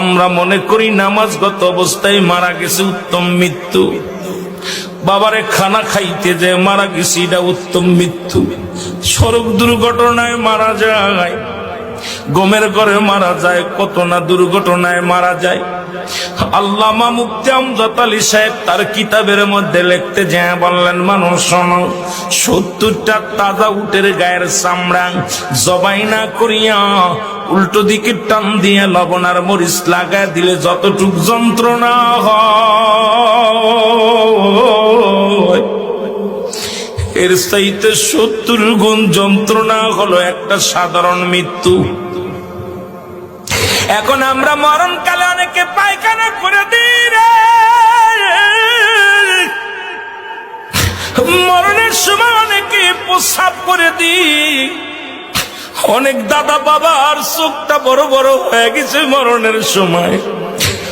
আমরা মনে করি নামাজগত অবস্থায় মারা গেছে উত্তম মৃত্যু। বাবারে খানা খাইতে যে মারা গেছে, এটা উত্তম মৃত্যু। সড়ক দুর্ঘটনায় মারা যায়, গমের ঘরে মারা যায়, কত না দুর্ঘটনায় মারা যায়। আল্লামা আমজাদ আলী সাহেব তার কিতাবের মধ্যে লিখতে যায়, বললেন, মানুষ, শোনো, সত্তরটা তাজা উটের গায়ের চামড়া জবাই না করিয়া উল্টো দিকে টান দিয়ে লবণ আর মরিচ লাগায় দিলে যতটুক যন্ত্রণা হয়। এর চাইতে সত্তর গুণ যন্ত্রণা হলো একটা সাধারণ মৃত্যু। এখন আমরা মরণকালে অনেকে পায়খানা অনেক দাদা বাবার চোখটা বড় বড় হয়ে গেছে মরণের সময়।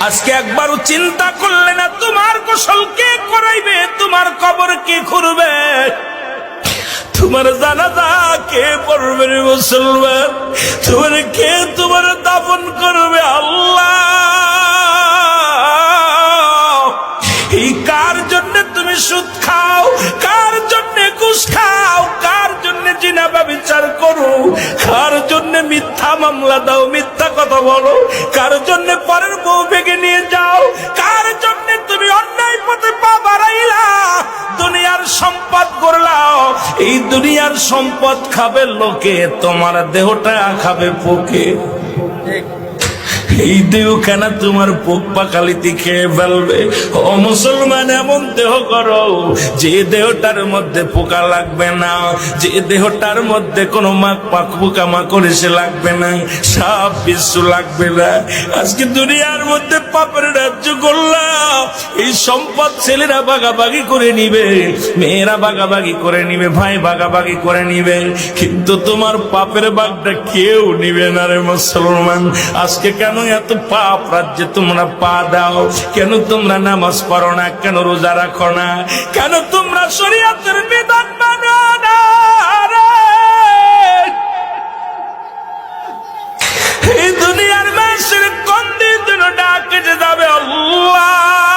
আজকে একবারও চিন্তা করলে না, তোমার গোসল কে করাইবে, তোমার কবর কে খুঁড়বে? তোমার জানাজা কে পড়বে মুসলমান? তোমার কে তোমার করবে আল্লাহ? এই কার জন্য তুমি সুদ খাও? কার জন্য ঘুষ খাও? কার জন্য জিনাবা বিচার করো? কার জন্য মিথ্যা মামলা দাও, মিথ্যা কথা বলো। কার জন্য পরের বউ বেগে নিয়ে যাও? কার জন্য তুমি অন্যায় পথে পা বাড়াইলা? দুনিয়ার সম্পদ করলাও এই দুনিয়ার সম্পদ খাবে লোকে, তোমার দেহটা খাবে পোকে এই দেহ কেন তোমার পোক পাকালিতে খেয়ে ফেলবে। ও মুসলমান, এমন দেহ করো, যে দেহটার মধ্যে পোকা লাগবে না। যে দেহটার মধ্যে কোনো মাক পাক পোকা মাকড় এসে লাগবে না। সাপ বিশ্ব লাগবে না। আজকে দুনিয়ার মধ্যে পাপের রাজ্য করলাম। সম্পদ ছেলেরা বাগাবাগি করে নিবে, মেয়েরা বাগাবাগি করে নিবে, ভাই বাগাবাগি করে নিবে। কিন্তু তোমার পাপের বাগটা কেউ নিবে না রে মুসলমান। আজকে কেন এত পাপ রাজ্যে তোমরা পা দাও? কেন তোমরা নামাজ পড়ো না? কেন রোজা রাখো না? কেন তোমরা শরীয়তের বিধান মানো না এই দুনিয়ার মানুষের কোন দিন ডাকে যাবে আল্লাহ।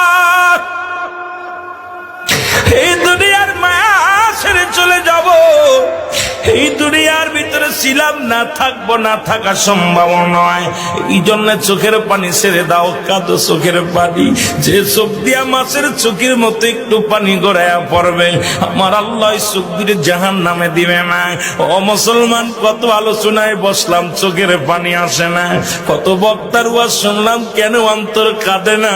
এই দুনিয়ার ভিতরে ছিলাম, না থাকব, না থাকা সম্ভব নয়। এই জন্য চোখের পানি ছেড়ে দাও, কাদো চোখের পানি। যে চোখ দিয়া মাছের চোখের মতো একটু পানি গড়াইয়া পড়বে, আমার আল্লাহ চোখ দিয়ে জাহান নামে দিবে না। ও মুসলমান, কত আলোচনায় বসলাম, চোখের পানি আসে না। কত বক্তার ওয়াজ শুনলাম, কেন অন্তর কাঁদে না?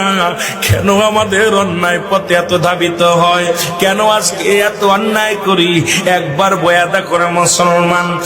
কেন আমাদের অন্যায় পথে এত ধাবিত হয়? কেন আজকে এত অন্যায় করি? একবার বয়াদা করে মুসলমান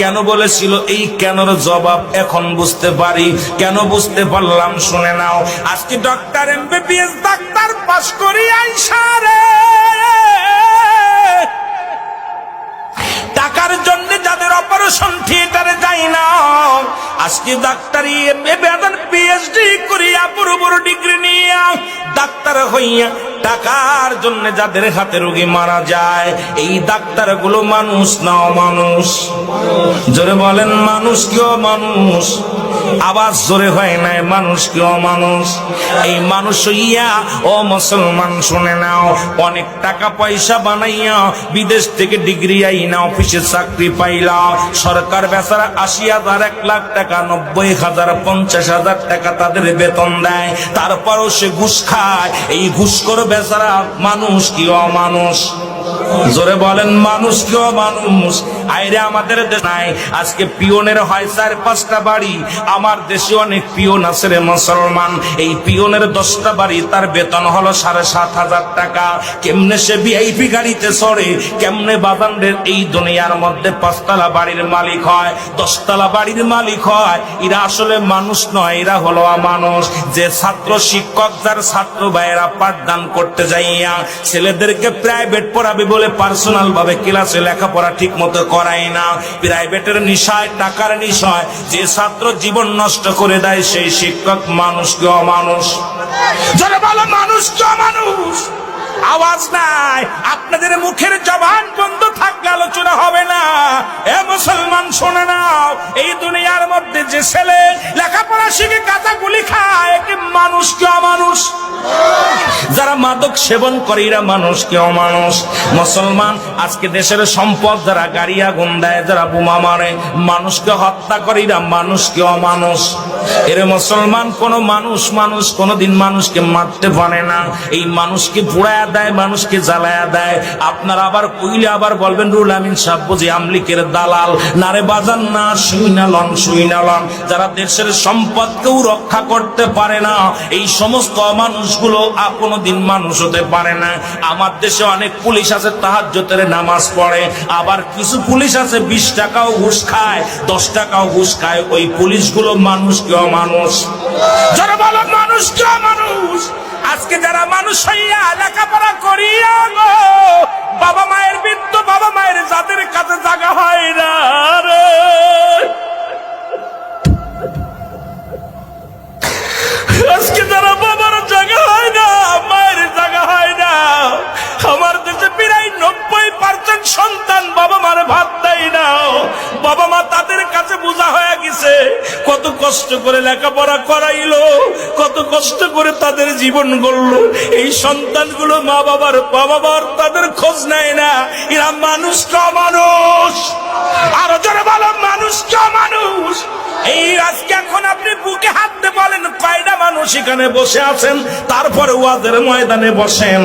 কেন বলেছিল, এই কেনর জবাব এখন বুঝতে পারি। কেন বুঝতে পারলাম, শুনে নাও। আজকে ডক্টর এমবিবিএস ডাক্তার পাশ করি আইসারে টাকার জন্য যাদের অপারেশন থিয়েটারে যাই না, আজকে ডাক্তারি বেদন পিএইচডি করিয়া বড় বড় ডিগ্রি নিয়ে ডাক্তার হইয়া টাকার জন্য যাদের হাতে রোগী মারা যায়, এই ডাক্তারগুলো মানুষ না মানুষ জোরে বলেন, মানুষ কেউ মানুষ আওয়াজ জোরে হয় নাই, মানুষ কেউ মানুষ এই মানুষ ইয়া ও মুসলমান শুনে নাও, অনেক টাকা পয়সা বানাইয়া বিদেশ থেকে ডিগ্রি আই আইনা, অফিসে চাকরি পাইলা। সরকার বেচারা আশি হাজার, এক লাখ টাকা, নব্বই হাজার, পঞ্চাশ হাজার টাকা তাদের বেতন দেয়। তারপরও সে ঘুষ খায়। এই ঘুষখোর বেচারা মানুষ কি অমানুষ? জোরে বলেন, মানুষ কেউ মানুষ, আইরে আমাদের দেশ নাই। আজকে পিওনের হয় চার, পাঁচটা বাড়ি। আমার দেশে অনেক পিওন আছে রে মুসলমান। এই পিওনের দশটা বাড়ি, তার বেতন হলো সাড়ে সাত হাজার টাকা। কেমনে সে ভিআইপি গাড়িতে চড়ে, কেমনে বাদানদের এই দুনিয়ার মধ্যে পাঁচতলা বাড়ির মালিক হয়? দশতলা বাড়ির মালিক হয়। এরা আসলে মানুষ নয়, এরা হলো মানুষ যে ছাত্র শিক্ষক, যার ছাত্র ভাইয়েরা পাঠদান করতে যাইয়া ছেলেদেরকে প্রাইভেট পড়াবে বলে পার্সোনাল ভাবে ক্লাসে লেখাপড়া ঠিক মতো করায় না। প্রাইভেটের নিশায়, টাকার নিশয়, যে ছাত্র জীবন নষ্ট করে দেয়, সেই শিক্ষক মানুষ কেউ মানুষ। যারা বলো মানুষ কেউ মানুষ। আওয়াজ নাই, আপনাদের মুখের জবান বন্ধ থাকলে আলোচনা হবে না। এ মুসলমান, শোনে নাও, এই দুনিয়ার মধ্যে যে ছেলে কাঁচা গুলি খায়। মানুষ কি অমানুষ? যারা মাদক সেবন করে, এরা মানুষ কি অমানুষ? মুসলমান, আজকে দেশের সম্পদ যারা গাড়ি আগুন দেয়, যারা বোমা মারে মানুষকে হত্যা করে, এরা মানুষ কি অমানুষ? এর মুসলমান, কোন মানুষ মানুষ কোনদিন মানুষকে মারতে পারে না। এই মানুষকে পুড়ায়া দেয় মানুষকে জ্বালায়া দেয়। আপনারা আবার কইলে আবার বলবেন, রুল আমিন সাহেব বুঝি আমলিকের দালাল। নারে বাজান না সুইনালন সুইনালন যারা দেশের সম্পদকেও রক্ষা করতে পারে না। এই সমস্ত মানুষগুলো কোনোদিন মানুষ হতে পারে না। আমার দেশে অনেক পুলিশ আছে তাহাজ্জতের নামাজ পড়ে। আবার কিছু পুলিশ আছে, বিশ টাকাও ঘুষ খায়, দশ টাকাও ঘুষ খায়। ওই পুলিশগুলো মানুষ কেউ মানুষ যারা বলো, মানুষ কেউ মানুষ আজকে যারা মানুষ হইয়া লেখাপড়া করিয়া গো, বাবা মায়ের বৃদ্ধ বাবা মায়ের যাদের কাছে জাগা হয় না কষ্ট করে লেখাপড়া করাইলো, কত কষ্ট করে তাদের জীবন গড়ল। এই সন্তানগুলো মা বাবার বাবা মার তাদের খোঁজ নেয় না। এরা মানুষ মানুষ। আরও জোরে বলো, মানুষ মানুষ। এই আজকে এখন আপনি বুকে হাত দিয়ে বলেন এখানে বসে আছেন, তারপরে ওয়াদের ময়দানে বসেন।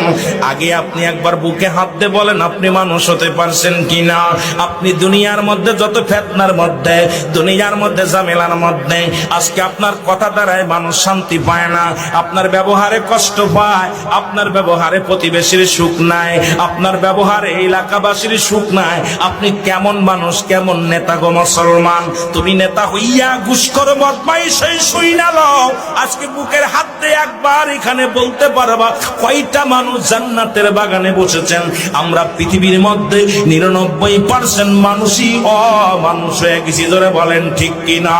আগে আপনি একবার বুকে হাত দিয়ে বলেন, আপনি মানুষ হতে পারছেন কিনা? আপনি দুনিয়ার মধ্যে যত ফেতনার মধ্যে, দুনিয়ার মধ্যে ঝামেলার মধ্যে, আজকে আপনার কথা দ্বারায় মানুষ শান্তি পায় না। আপনার ব্যবহারে কষ্ট পায়, আপনার ব্যবহারে প্রতিবেশীর সুখ নাই, আপনার ব্যবহারে এলাকাবাসীর সুখ নাই। আপনি কেমন মানুষ, কেমন নেতা গো মুসলমান? তুমি নেতা হইয়া ঘুষখর বদমাই সেই শুই না লও। আজকে বুকের হাত একবার এখানে বলতে পারবা, কয়টা মানুষ জান্নাতের বাগানে বসেছেন? আমরা পৃথিবীর মধ্যে নিরানব্বই পার্সেন্ট মানুষই অমানুষ হয়ে গেছি ধরে বলেন ঠিক কিনা?